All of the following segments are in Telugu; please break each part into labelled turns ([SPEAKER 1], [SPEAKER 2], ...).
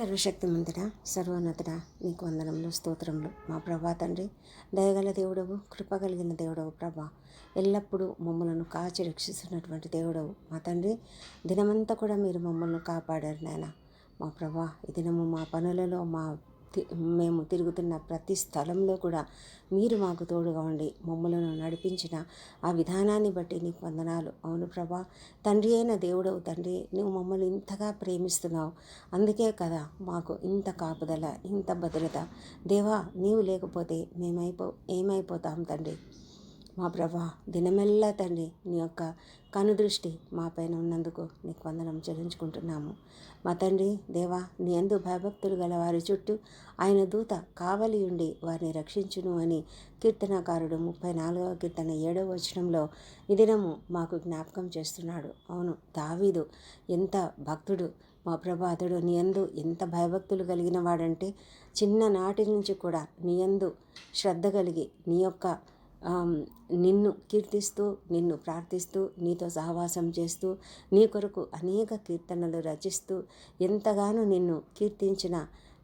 [SPEAKER 1] సర్వశక్తిమంతుడా సర్వోన్నతుడా నీకు వందనములు స్తోత్రములు. మా ప్రభా తండ్రి దయగల దేవుడవు కృప కలిగిన దేవుడవు ప్రభా. ఎల్లప్పుడూ మమ్మలను కాచి రక్షిస్తున్నటువంటి దేవుడవు మా తండ్రి. దినమంతా కూడా మీరు మమ్మల్ని కాపాడారు నాయన. మా ప్రభా ఈ దినము మా పనులలో మా మేము తిరుగుతున్న ప్రతి స్థలంలో కూడా మీరు మాకు తోడుగా ఉండి మమ్మలను నడిపించిన ఆ విధానాన్ని బట్టి నీకు వందనాలు. అవును ప్రభా తండ్రి అయిన దేవుడవు తండ్రి నువ్వు మమ్మల్ని ఇంతగా ప్రేమిస్తున్నావు. అందుకే కదా మాకు ఇంత కాపుదల ఇంత భద్రత. దేవా నీవు లేకపోతే మేమైపో ఏమైపోతాం తండ్రి? మా ప్రభా దినమెల్లా తండ్రి నీ యొక్క కనుదృష్టి మా పైన ఉన్నందుకు నీకు వందనం చెల్లించుకుంటున్నాము. మా తండ్రి దేవా నీ అందు భయభక్తులు గల వారి చుట్టూ ఆయన దూత కావలి ఉండి వారిని రక్షించును అని కీర్తనకారుడు ముప్పై నాలుగవ కీర్తన ఏడవ వచనంలో దినము మాకు జ్ఞాపకం చేస్తున్నాడు. అవును దావీదు ఎంత భక్తుడు. మా ప్రభా అతడు నీ యందు ఎంత భయభక్తులు కలిగిన వాడంటే చిన్ననాటి నుంచి కూడా నీ యందు శ్రద్ధ కలిగి నీ యొక్క నిన్ను కీర్తిస్తూ నిన్ను ప్రార్థిస్తూ నీతో సహవాసం చేస్తూ నీ కొరకు అనేక కీర్తనలు రచిస్తూ ఎంతగానో నిన్ను కీర్తించిన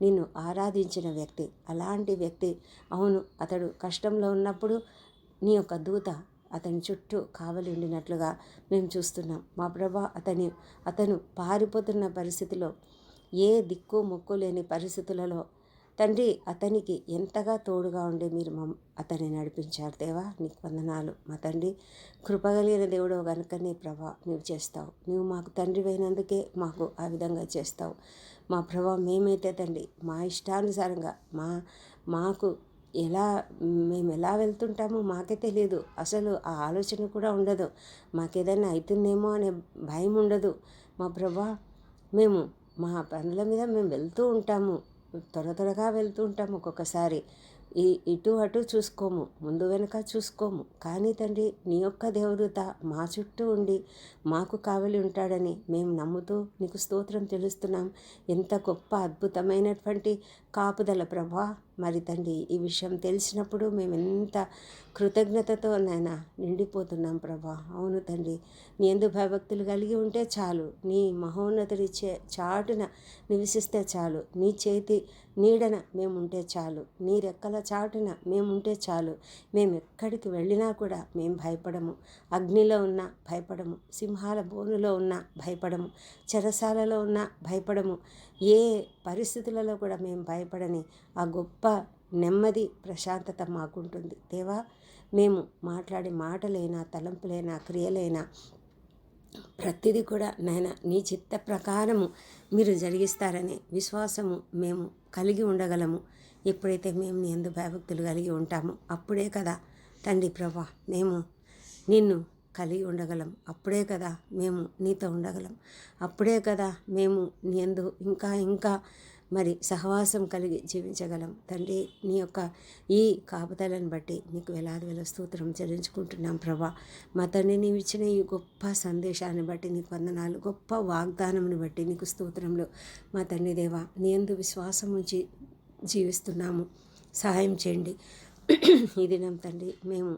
[SPEAKER 1] నిన్ను ఆరాధించిన వ్యక్తి అలాంటి వ్యక్తి. అవును అతడు కష్టంలో ఉన్నప్పుడు నీ యొక్క దూత అతని చుట్టూ కావలి ఉండినట్లుగా మేము చూస్తున్నాం. మా ప్రభా అతని అతను పారిపోతున్న పరిస్థితిలో ఏ దిక్కు మొక్కు లేని పరిస్థితులలో తండ్రి అతనికి ఎంతగా తోడుగా ఉండి మీరు మమ్ అతన్ని నడిపించారు దేవా నీకు వందనాలు. మా తండ్రి కృపగలిగిన దేవుడు కనుకనే ప్రభా నువ్వు చేస్తావు. నువ్వు మాకు తండ్రి అయినందుకే మాకు ఆ విధంగా చేస్తావు. మా ప్రభా మేమైతే తండ్రి మా ఇష్టానుసారంగా మా మాకు ఎలా మేము ఎలా వెళ్తుంటామో మాకే తెలియదు. అసలు ఆ ఆలోచన కూడా ఉండదు. మాకేదైనా అవుతుందేమో అనే భయం ఉండదు. మా ప్రభా మేము మా పనుల మీద మేము వెళ్తూ ఉంటాము. త్వర త్వరగా వెళ్తూ ఉంటాము ఒక్కొక్కసారి. ఈ ఇటు అటు చూసుకోము ముందు వెనక చూసుకోము. కానీ తండ్రి నీ యొక్క దేవదూత మా చుట్టూ ఉండి మాకు కావలి ఉంటాడని మేము నమ్ముతూ నీకు స్తోత్రం తెలుస్తున్నాం. ఎంత గొప్ప అద్భుతమైనటువంటి కాపుదల ప్రభా మరి తండ్రి ఈ విషయం తెలిసినప్పుడు మేము ఎంత కృతజ్ఞతతో నాయన నిండిపోతున్నాం ప్రభా. అవును తండ్రి నీ ఎందు భయభక్తులు కలిగి ఉంటే చాలు. నీ మహోన్నతుడి చే చాటున నివసిస్తే చాలు. నీ చేతి నీడన మేము ఉంటే చాలు. నీ రెక్కల చాటున మేము ఉంటే చాలు. మేము ఎక్కడికి వెళ్ళినా కూడా మేము భయపడము. అగ్నిలో ఉన్న భయపడము. సింహాల బోనులో ఉన్న భయపడము. చెరసాలలో ఉన్న భయపడము. ఏ పరిస్థితులలో కూడా మేము భయపడని ఆ గొప్ప నెమ్మది ప్రశాంతత మాకుంటుంది. దేవా మేము మాట్లాడే మాటలైనా తలంపులైనా క్రియలైనా ప్రతిదీ కూడా నాయన నీ చిత్త ప్రకారము మీరు జరిగిస్తారనే విశ్వాసము మేము కలిగి ఉండగలము. ఎప్పుడైతే మేము నీ ఎందు భయభక్తులు కలిగి ఉంటామో అప్పుడే కదా. తండ్రి ప్రభా మేము నిన్ను కలిగి ఉండగలం. అప్పుడే కదా మేము నీతో ఉండగలం. అప్పుడే కదా మేము నీ ఎందు ఇంకా ఇంకా మరి సహవాసం కలిగి జీవించగలం. తండ్రి నీ యొక్క ఈ కాపుదలను బట్టి నీకు వేలాది వేల స్తోత్రం చెల్లించుకుంటున్నాం ప్రభా. మా తండ్రి నీవు ఇచ్చిన ఈ గొప్ప సందేశాన్ని బట్టి నీకు వందనాలు గొప్ప వాగ్దానముని బట్టి నీకు స్తోత్రంలో మా తండ్రి దేవా నీ ఎందు విశ్వాసం ఉంచి జీవిస్తున్నాము. సహాయం చేయండి. ఈ దినం తండ్రి మేము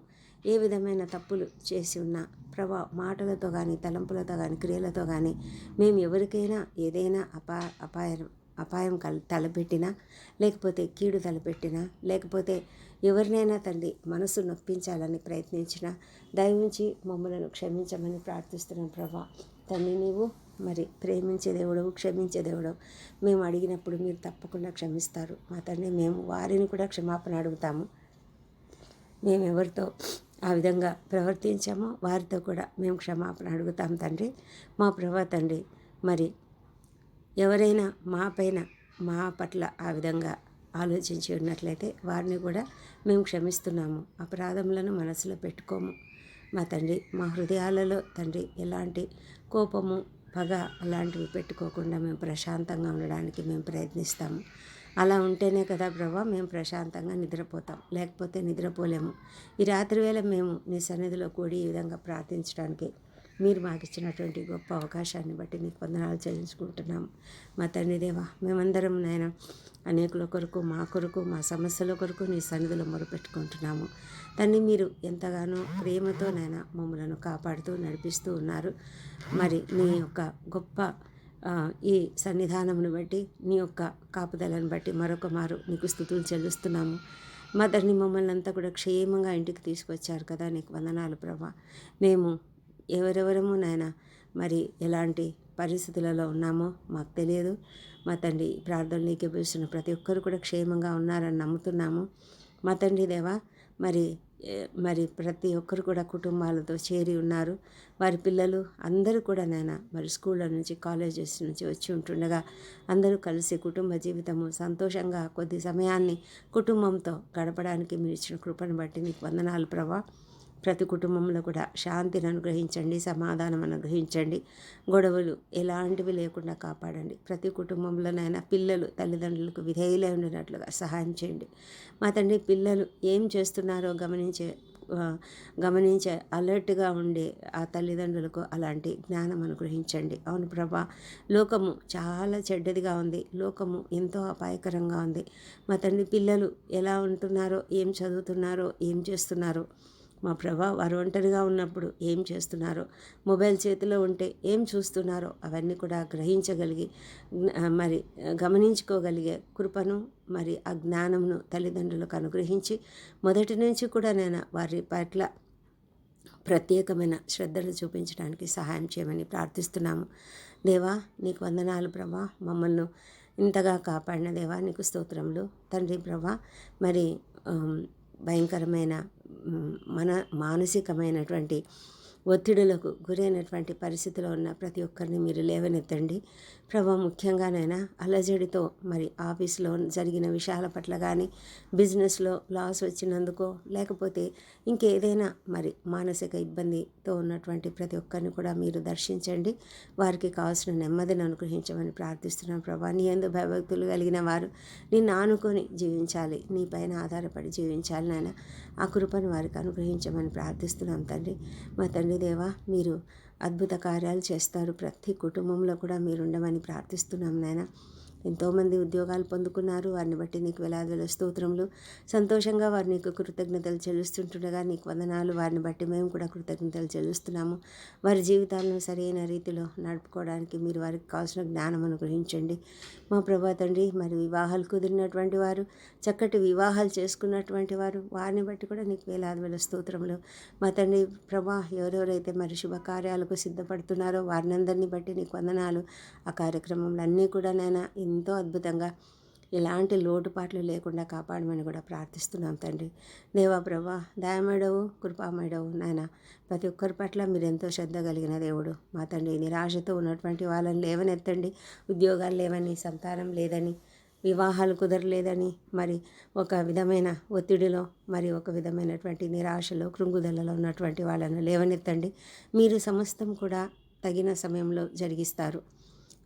[SPEAKER 1] ఏ విధమైన తప్పులు చేసి ఉన్నా ప్రభా మాటలతో కానీ తలంపులతో కానీ క్రియలతో కానీ మేము ఎవరికైనా ఏదైనా అపా అపాయం అపాయం కల్ తలపెట్టినా లేకపోతే కీడు తలపెట్టినా లేకపోతే ఎవరినైనా తండ్రి మనసు నొప్పించాలని ప్రయత్నించినా దయవుంచి మమ్మలను క్షమించమని ప్రార్థిస్తున్నాం ప్రభా. తండ్రి నీవు మరి ప్రేమించే దేవుడవు క్షమించే దేవుడవు. మేము అడిగినప్పుడు మీరు తప్పకుండా క్షమిస్తారు. మా తండ్రి మేము వారిని కూడా క్షమాపణ అడుగుతాము. మేము ఎవరితో ఆ విధంగా ప్రవర్తించామో వారితో కూడా మేము క్షమాపణ అడుగుతాం తండ్రి. మా ప్రభా తండ్రి మరి ఎవరైనా మా పైన మా పట్ల ఆ విధంగా ఆలోచించి ఉన్నట్లయితే వారిని కూడా మేము క్షమిస్తున్నాము. అపరాధములను మనసులో పెట్టుకోము. మా తండ్రి మా హృదయాలలో తండ్రి ఎలాంటి కోపము పగ అలాంటివి పెట్టుకోకుండా మేము ప్రశాంతంగా ఉండడానికి మేము ప్రయత్నిస్తాము. అలా ఉంటేనే కదా ప్రభా మేము ప్రశాంతంగా నిద్రపోతాం. లేకపోతే నిద్రపోలేము. ఈ రాత్రి వేళ మేము నీ సన్నిధిలో కూడి ఈ విధంగా ప్రార్థించడానికి మీరు మాకు ఇచ్చినటువంటి గొప్ప అవకాశాన్ని బట్టి మీకు వందనాలు చెల్లించుకుంటున్నాం. మా తండ్రి దేవా మేమందరం నాయన అనేకుల కొరకు మా కొరకు మా సమస్యల కొరకు నీ సన్నిధిలో మొరుపెట్టుకుంటున్నాము. తండ్రి మీరు ఎంతగానో ప్రేమతో నాయన మమ్మలను కాపాడుతూ నడిపిస్తూ ఉన్నారు. మరి నీ యొక్క గొప్ప ఈ సన్నిధానమును బట్టి నీ యొక్క కాపుదలను బట్టి మరొక మారు నీకు స్థుతులు చెల్లిస్తున్నాము. మదర్ని మమ్మల్ని అంతా కూడా క్షేమంగా ఇంటికి తీసుకొచ్చారు కదా నీకు వందనాలు ప్రభా. మేము ఎవరెవరము నాయన మరి ఎలాంటి పరిస్థితులలో ఉన్నామో మాకు తెలియదు. మా తండ్రి ప్రార్థనలు నీకు ప్రతి ఒక్కరు కూడా క్షేమంగా ఉన్నారని నమ్ముతున్నాము. మా తండ్రి దేవా మరి మరి ప్రతి ఒక్కరు కూడా కుటుంబాలతో చేరి ఉన్నారు. వారి పిల్లలు అందరూ కూడా నాయన మరి స్కూళ్ళ నుంచి కాలేజెస్ నుంచి వచ్చి ఉంటుండగా అందరూ కలిసి కుటుంబ జీవితము సంతోషంగా కొద్ది సమయాన్ని కుటుంబంతో గడపడానికి మీరు ఇచ్చిన కృపను బట్టి మీకు వందనాలు ప్రభా. ప్రతి కుటుంబంలో కూడా శాంతిని అనుగ్రహించండి సమాధానం అనుగ్రహించండి. గొడవలు ఎలాంటివి లేకుండా కాపాడండి. ప్రతి కుటుంబంలోనైనా పిల్లలు తల్లిదండ్రులకు విధేయులై ఉండినట్లుగా సహాయం చేయండి. మా తండ్రి పిల్లలు ఏం చేస్తున్నారో గమనించే గమనించే అలర్ట్గా ఉండే ఆ తల్లిదండ్రులకు అలాంటి జ్ఞానం అనుగ్రహించండి. అవును ప్రభా లోకము చాలా చెడ్డదిగా ఉంది. లోకము ఎంతో అపాయకరంగా ఉంది. మా తండ్రి పిల్లలు ఎలా ఉంటున్నారో ఏం చదువుతున్నారో ఏం చేస్తున్నారో? మా ప్రభా వారు ఒంటరిగా ఉన్నప్పుడు ఏం చేస్తున్నారో మొబైల్ చేతిలో ఉంటే ఏం చూస్తున్నారో అవన్నీ కూడా గ్రహించగలిగి మరి గమనించుకోగలిగే కృపను మరి ఆ జ్ఞానమును తల్లిదండ్రులకు అనుగ్రహించి మొదటి నుంచి కూడా నేను వారి పట్ల ప్రత్యేకమైన శ్రద్ధలు చూపించడానికి సహాయం చేయమని ప్రార్థిస్తున్నాము. దేవా నీకు వందనాలు ప్రభా. మమ్మల్ని ఇంతగా కాపాడిన దేవా నీకు స్తోత్రములు. తండ్రి ప్రభా మరి భయంకరమైన మన మానసికమైనటువంటి ఒత్తిడులకు గురైనటువంటి పరిస్థితిలో ఉన్న ప్రతి ఒక్కరిని మీరు లేవనెత్తండి. ప్రభా ముఖ్యంగానైనా అలజడితో మరి ఆఫీస్లో జరిగిన విషయాల పట్ల కానీ బిజినెస్లో లాస్ వచ్చినందుకో లేకపోతే ఇంకేదైనా మరి మానసిక ఇబ్బందితో ఉన్నటువంటి ప్రతి ఒక్కరిని కూడా మీరు దర్శించండి. వారికి కావాల్సిన నెమ్మదిని అనుగ్రహించమని ప్రార్థిస్తున్నాం ప్రభా. నీ ఎందు భయభక్తులు కలిగిన వారు నిన్ను ఆనుకొని జీవించాలి. నీ పైన ఆధారపడి జీవించాలి నాయన. ఆ కృపను వారికి అనుగ్రహించమని ప్రార్థిస్తున్నాం తండ్రి. మా తండ్రి దేవా మీరు అద్భుత కార్యాలు చేస్తారు. ప్రతి కుటుంబంలో కూడా మీరు ఉండమని ప్రార్థిస్తున్నాం నాయన. ఎంతోమంది ఉద్యోగాలు పొందుకున్నారు. వారిని బట్టి నీకు వేలాదివేల స్తోత్రములు. సంతోషంగా వారు నీకు కృతజ్ఞతలు చెల్లిస్తుంటుండగా నీకు వందనాలు. వారిని బట్టి మేము కూడా కృతజ్ఞతలు చెల్లిస్తున్నాము. వారి జీవితాలను సరైన రీతిలో నడుపుకోవడానికి మీరు వారికి కావాల్సిన జ్ఞానం అనుగ్రహించండి. మా ప్రభా తండ్రి మరి వివాహాలు కుదిరినటువంటి వారు చక్కటి వివాహాలు చేసుకున్నటువంటి వారు వారిని బట్టి కూడా నీకు వేలాది వేల స్తోత్రములు. మా తండ్రి ప్రభా ఎవరెవరైతే మరి శుభకార్యాలకు సిద్ధపడుతున్నారో వారినందరినీ బట్టి నీకు వందనాలు. ఆ కార్యక్రమంలో అన్నీ కూడా నేను ఎంతో అద్భుతంగా ఎలాంటి లోటుపాట్లు లేకుండా కాపాడమని కూడా ప్రార్థిస్తున్నాం తండ్రి. దేవా ప్రభా దయమేడవు కృపామేడవు నాయన. ప్రతి ఒక్కరి పట్ల మీరు ఎంతో శ్రద్ధ కలిగిన దేవుడు మా తండ్రి. నిరాశతో ఉన్నటువంటి వాళ్ళని లేవనెత్తండి. ఉద్యోగాలు లేవని సంతానం లేదని వివాహాలు కుదరలేదని మరి ఒక విధమైన ఒత్తిడిలో మరి ఒక విధమైనటువంటి నిరాశలో కృంగుదలలో ఉన్నటువంటి వాళ్ళను లేవనెత్తండి. మీరు సమస్తం కూడా తగిన సమయంలో జరిగిస్తారు.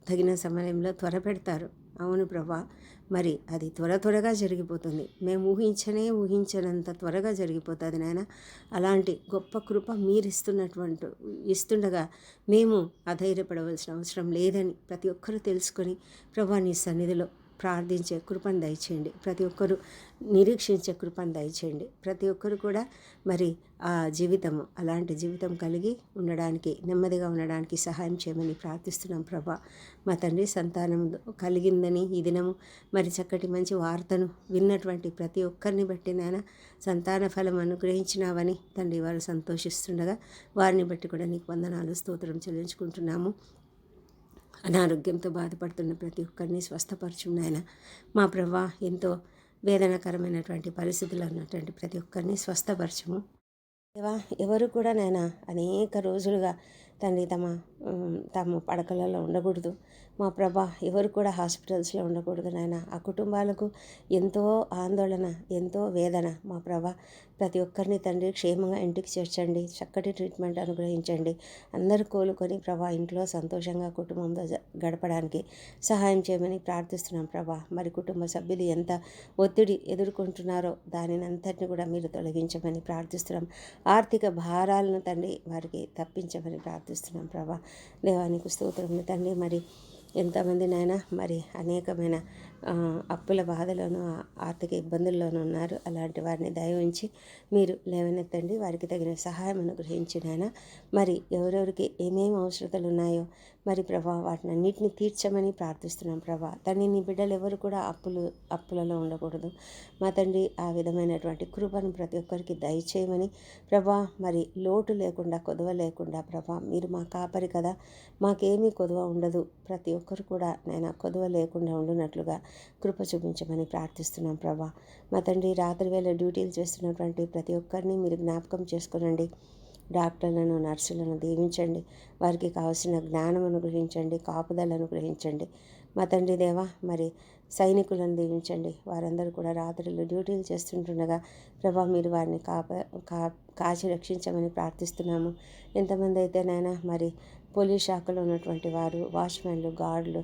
[SPEAKER 1] తగిన సమయంలో త్వర పెడతారు అవును ప్రభా. మరి అది త్వర త్వరగా జరిగిపోతుంది. మేము ఊహించనే ఊహించనంత త్వరగా జరిగిపోతుంది నాయన. అలాంటి గొప్ప కృప మీరు ఇస్తున్నటువంటి ఇస్తుండగా మేము అధైర్యపడవలసిన అవసరం లేదని ప్రతి ఒక్కరూ తెలుసుకొని ప్రభా నీ సన్నిధిలో ప్రార్థించే కృపను దయచేయండి. ప్రతి ఒక్కరూ నిరీక్షించే కృపను దయచేయండి. ప్రతి ఒక్కరు కూడా మరి ఆ జీవితము అలాంటి జీవితం కలిగి ఉండడానికి నెమ్మదిగా ఉండడానికి సహాయం చేయమని ప్రార్థిస్తున్నాం ప్రభా. మా తండ్రి సంతానం కలిగిందని ఈ దినము మరి చక్కటి మంచి వార్తను విన్నటువంటి ప్రతి ఒక్కరిని బట్టి నాయన సంతాన ఫలం అనుగ్రహించినావని తండ్రి వారు సంతోషిస్తుండగా వారిని బట్టి కూడా నీకు వందనాలు స్తోత్రం చెల్లించుకుంటున్నాము. అనారోగ్యంతో బాధపడుతున్న ప్రతి ఒక్కరిని స్వస్థపరచు నాయన మా ప్రభా ఎంతో వేదనకరమైనటువంటి పరిస్థితులు ఉన్నటువంటి ప్రతి ఒక్కరిని స్వస్థపరచము. దేవా ఎవరు కూడా నాయన అనేక రోజులుగా తండ్రి తమ తమ పడకలలో ఉండకూడదు. మా ప్రభా ఎవరు కూడా హాస్పిటల్స్లో ఉండకూడదు నాయన. ఆ కుటుంబాలకు ఎంతో ఆందోళన ఎంతో వేదన మా ప్రభా. ప్రతి ఒక్కరిని తండ్రి క్షేమంగా ఇంటికి చేర్చండి చక్కటి ట్రీట్మెంట్ అనుగ్రహించండి. అందరూ కోలుకొని ప్రభా ఇంట్లో సంతోషంగా కుటుంబంతో జ- గడపడానికి సహాయం చేయమని ప్రార్థిస్తున్నాం ప్రభా. మరి కుటుంబ సభ్యులు ఎంత ఒత్తిడి ఎదుర్కొంటున్నారో దానిని అంతటిని కూడా మీరు తొలగించమని ప్రార్థిస్తున్నాం. ఆర్థిక భారాలను తండ్రి వారికి తప్పించమని ప్రార్థిస్తున్నాం. ప్రభా. దేవానికి స్తోత్రం. తండ్రి మరి ఎంతమంది నాయన మరి అనేకమైన అప్పుల బాధలోనూ ఆర్థిక ఇబ్బందుల్లోనూ ఉన్నారు. అలాంటి వారిని దయ ఉంచి మీరు లేవనెత్తండి. వారికి తగిన సహాయం అనుగ్రహించినాయన మరి ఎవరెవరికి ఏమేమి అవసరతలు ఉన్నాయో మరి ప్రభా వాటిని అన్నిటిని తీర్చమని ప్రార్థిస్తున్నాం ప్రభా. తండ్రి నీ బిడ్డలు ఎవరు కూడా అప్పులు అప్పులలో ఉండకూడదు. మా తండ్రి ఆ విధమైనటువంటి కృపను ప్రతి ఒక్కరికి దయచేయమని ప్రభా మరి లోటు లేకుండా కొదవ లేకుండా ప్రభా మీరు మా కాపరి కదా. మాకేమీ కొదవ ఉండదు. ప్రతి ఒక్కరు కూడా నేను కొదవ లేకుండా ఉండునట్లుగా కృప చూపించమని ప్రార్థిస్తున్నాం ప్రభా. మా తండ్రి రాత్రి వేళ డ్యూటీలు చేస్తున్నటువంటి ప్రతి ఒక్కరిని మీరు జ్ఞాపకం చేసుకునండి. డాక్టర్లను నర్సులను దీవించండి. వారికి కావాల్సిన జ్ఞానం అనుగ్రహించండి కాపుదలను గ్రహించండి. మా తండ్రి దేవా మరి సైనికులను దీవించండి. వారందరూ కూడా రాత్రులు డ్యూటీలు చేస్తుంటుండగా ప్రభా మీరు వారిని కాప కా కాచి రక్షించమని ప్రార్థిస్తున్నాము. ఎంతమంది అయితే మరి పోలీస్ శాఖలో ఉన్నటువంటి వారు వాచ్మెన్లు గార్డులు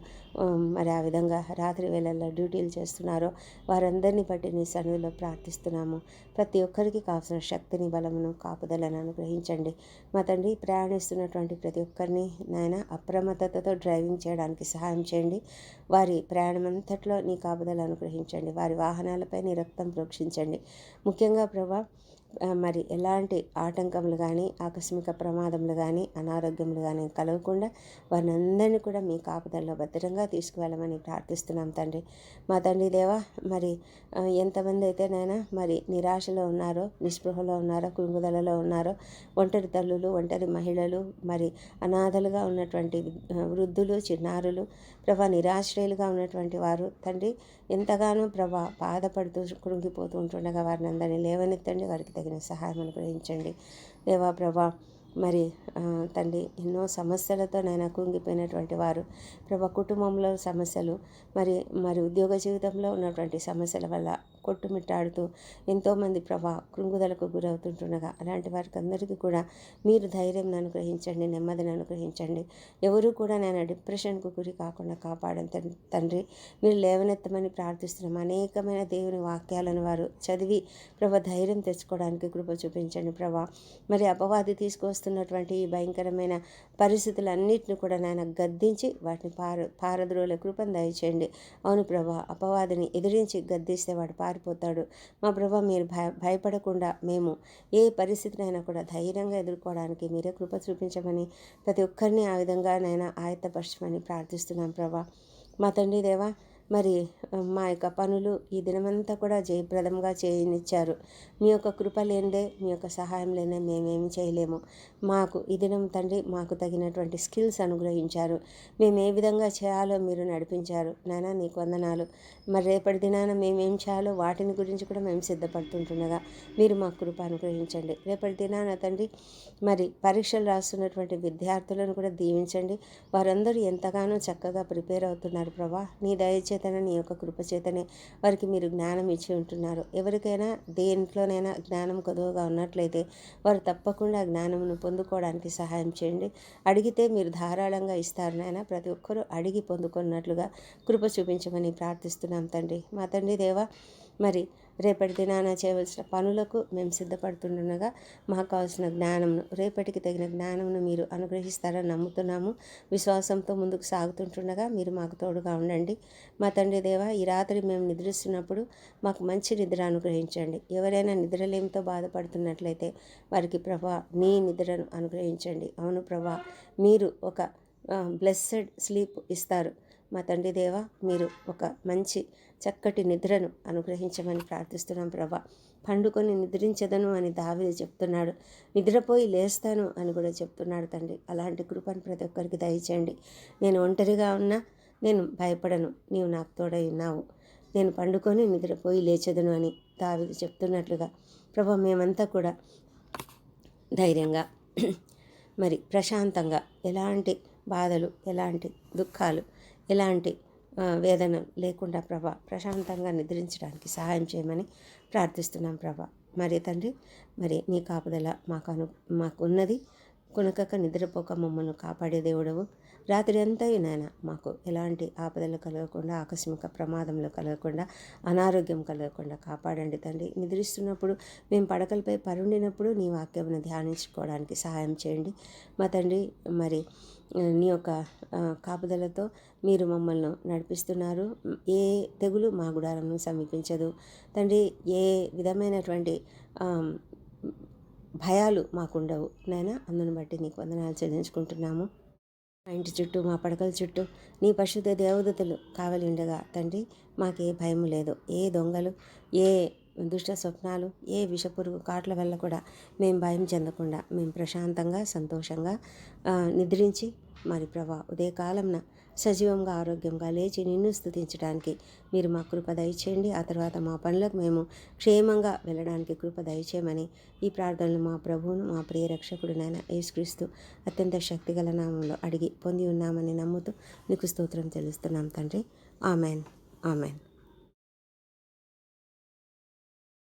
[SPEAKER 1] మరి ఆ విధంగా రాత్రి వేళల్లో డ్యూటీలు చేస్తున్నారో వారందరినీ బట్టి నీ సన్నిధిలో ప్రార్థిస్తున్నాము. ప్రతి ఒక్కరికి కావాల్సిన శక్తిని బలమును కాపుదలను అనుగ్రహించండి. మా తండ్రి ప్రయాణిస్తున్నటువంటి ప్రతి ఒక్కరిని నాయన అప్రమత్తతతో డ్రైవింగ్ చేయడానికి సహాయం చేయండి. వారి ప్రయాణం అంతట్లో నీ కాపుదలు అనుగ్రహించండి. వారి వాహనాలపై నీ రక్తం ప్రోక్షించండి. ముఖ్యంగా ప్రభా మరి ఎలాంటి ఆటంకములు కానీ ఆకస్మిక ప్రమాదములు కానీ అనారోగ్యములు కానీ కలగకుండా వారిని అందరినీ కూడా మీ కాపుదల్లో భద్రంగా తీసుకువెళ్ళమని ప్రార్థిస్తున్నాం తండ్రి. మా తండ్రి దేవా మరి ఎంతమంది అయితే నైనా మరి నిరాశలో ఉన్నారో నిస్పృహలో ఉన్నారో కృంగుదలలో ఉన్నారో ఒంటరి తల్లులు ఒంటరి మహిళలు మరి అనాథలుగా ఉన్నటువంటి వృద్ధులు చిన్నారులు ప్రభా నిరాశ్రయులుగా ఉన్నటువంటి వారు. తండ్రి ఎంతగానో ప్రభా బాధపడుతూ కృంగిపోతూ ఉంటుండగా వారిని అందరినీ లేవనెత్తండి. వారికి తగిన సహాయం అనుగ్రహించండి. దేవా ప్రభా మరి తండ్రి ఎన్నో సమస్యలతో నేను కుంగిపోయినటువంటి వారు ప్రభా కుటుంబంలో సమస్యలు మరి మరి ఉద్యోగ జీవితంలో ఉన్నటువంటి సమస్యల వల్ల కొట్టుమిట్టాడుతూ ఎంతోమంది ప్రభా కృంగుదలకు గురవుతుంటుండగా అలాంటి వారికి అందరికీ కూడా మీరు ధైర్యం అనుగ్రహించండి నెమ్మదిని అనుగ్రహించండి. ఎవరు కూడా నేను డిప్రెషన్కు గురి కాకుండా కాపాడని తండ్రి మీరు లేవనెత్తమని ప్రార్థిస్తున్నాం. అనేకమైన దేవుని వాక్యాలను వారు చదివి ప్రభా ధైర్యం తెచ్చుకోవడానికి కృప చూపించండి ప్రభా. మరి అపవాది తీసుకొస్తున్నటువంటి ఈ భయంకరమైన పరిస్థితులన్నింటిని కూడా నాయన గద్దించి వాటిని పార పారద్రోల కృపను దయచేయండి. అవును ప్రభా అపవాదిని ఎదిరించి గద్దిస్తే వాడు పారి పారిపోతాడు మా ప్రభా మీరు భయ భయపడకుండా మేము ఏ పరిస్థితినైనా కూడా ధైర్యంగా ఎదుర్కోవడానికి మీరే కృప చూపించమని ప్రతి ఒక్కరిని ఆ విధంగా నైనా ఆయత్తపరచమని ప్రార్థిస్తున్నాం ప్రభా. మా తండ్రి దేవా మరి మా యొక్క పనులు ఈ దినమంతా కూడా జయప్రదంగా చేయనిచ్చారు. మీ యొక్క కృప లేనిదే మీ యొక్క సహాయం లేనే మేమేమి చేయలేము. మాకు ఈ దినం తండ్రి మాకు తగినటువంటి స్కిల్స్ అనుగ్రహించారు. మేము ఏ విధంగా చేయాలో మీరు నడిపించారు. నానా నీకు వందనాలు. మరి రేపటి దినాన మేమేం చేయాలో వాటిని గురించి కూడా మేము సిద్ధపడుతుంటుండగా మీరు మా కృప అనుగ్రహించండి. రేపటి దినాన తండ్రి మరి పరీక్షలు రాస్తున్నటువంటి విద్యార్థులను కూడా దీవించండి. వారందరూ ఎంతగానో చక్కగా ప్రిపేర్ అవుతున్నారు ప్రభా. నీ దయచేసి చేతనే నీ యొక్క కృపచేతనే వారికి మీరు జ్ఞానం ఇచ్చి ఉంటున్నారు. ఎవరికైనా దేంట్లోనైనా జ్ఞానం కొదువుగా ఉన్నట్లయితే వారు తప్పకుండా జ్ఞానమును పొందుకోవడానికి సహాయం చేయండి. అడిగితే మీరు ధారాళంగా ఇస్తారు నాయన ప్రతి ఒక్కరూ అడిగి పొందుకున్నట్లుగా కృప చూపించమని ప్రార్థిస్తున్నాం తండ్రి. మా తండ్రి దేవ మరి రేపటి దినాన చేయవలసిన పనులకు మేము సిద్ధపడుతుండగా మాకు కావాల్సిన జ్ఞానంను రేపటికి తగిన జ్ఞానంను మీరు అనుగ్రహిస్తారని నమ్ముతున్నాము. విశ్వాసంతో ముందుకు సాగుతుంటుండగా మీరు మాకు తోడుగా ఉండండి. మా తండ్రి దేవ ఈ రాత్రి మేము నిద్రిస్తున్నప్పుడు మాకు మంచి నిద్ర అనుగ్రహించండి. ఎవరైనా నిద్రలేమితో బాధపడుతున్నట్లయితే వారికి ప్రభా నీ నిద్రను అనుగ్రహించండి. అవును ప్రభా మీరు ఒక బ్లెస్సెడ్ స్లీప్ ఇస్తారు. మా తండ్రి దేవ మీరు ఒక మంచి చక్కటి నిద్రను అనుగ్రహించమని ప్రార్థిస్తున్నాం ప్రభా. పండుకొని నిద్రించదను అని దావిది చెప్తున్నాడు. నిద్రపోయి లేస్తాను అని కూడా చెప్తున్నాడు తండ్రి. అలాంటి కృపను ప్రతి ఒక్కరికి దయచేయండి. నేను ఒంటరిగా ఉన్నా నేను భయపడను. నీవు నాకు తోడై ఉన్నావు. నేను పండుకొని నిద్రపోయి లేచదను అని దావిది చెప్తున్నట్లుగా ప్రభా మేమంతా కూడా ధైర్యంగా మరి ప్రశాంతంగా ఎలాంటి బాధలు ఎలాంటి దుఃఖాలు ఎలాంటి వేదన లేకుండా ప్రభా ప్రశాంతంగా నిద్రించడానికి సహాయం చేయమని ప్రార్థిస్తున్నాం ప్రభా. మరి తండ్రి మరి నీ కాపుదల మాకు అను మాకున్నది కొనకక నిద్రపోక మమ్మల్ని కాపాడే దేవుడవు. రాత్రి అంతా నాయన మాకు ఎలాంటి ఆపదలు కలగకుండా ఆకస్మిక ప్రమాదంలో కలగకుండా అనారోగ్యం కలగకుండా కాపాడండి తండ్రి. నిద్రిస్తున్నప్పుడు మేము పడకలపై పరుండినప్పుడు నీ వాక్యమును ధ్యానించుకోవడానికి సహాయం చేయండి. మా తండ్రి మరి నీ యొక్క కాపుదలతో మీరు మమ్మల్ని నడిపిస్తున్నారు. ఏ తెగులు మా గుడాలను సమీపించదు. తండ్రి ఏ విధమైనటువంటి భయాలు మాకుండవు. నాయన అందును బట్టి నీకు వందనాలు చెల్లించుకుంటున్నాము. మా ఇంటి చుట్టూ మా పడకల చుట్టూ నీ పరిశుద్ధ దేవదతులు కావలి ఉండగా తండ్రి మాకే భయం లేదు. ఏ దొంగలు ఏ దుష్ట స్వప్నాలు ఏ విషపురుగు కాట్ల వల్ల కూడా మేము భయం చెందకుండా మేము ప్రశాంతంగా సంతోషంగా నిద్రించి మరి ప్రభా ఉదయకాలంన సజీవంగా ఆరోగ్యంగా లేచి నిన్ను స్థుతించడానికి మీరు మా కృప దయచేయండి. ఆ తర్వాత మా పనులకు మేము క్షేమంగా వెళ్ళడానికి కృప దయచేయమని ఈ ప్రార్థనలు మా ప్రభువును మా ప్రియ రక్షకుడునైన యేసుక్రీస్తు అత్యంత శక్తిగల నామంలో అడిగి పొంది ఉన్నామని నమ్ముతూ నీకు స్తోత్రం తెలుస్తున్నాం తండ్రి. ఆమెన్. ఆమెన్.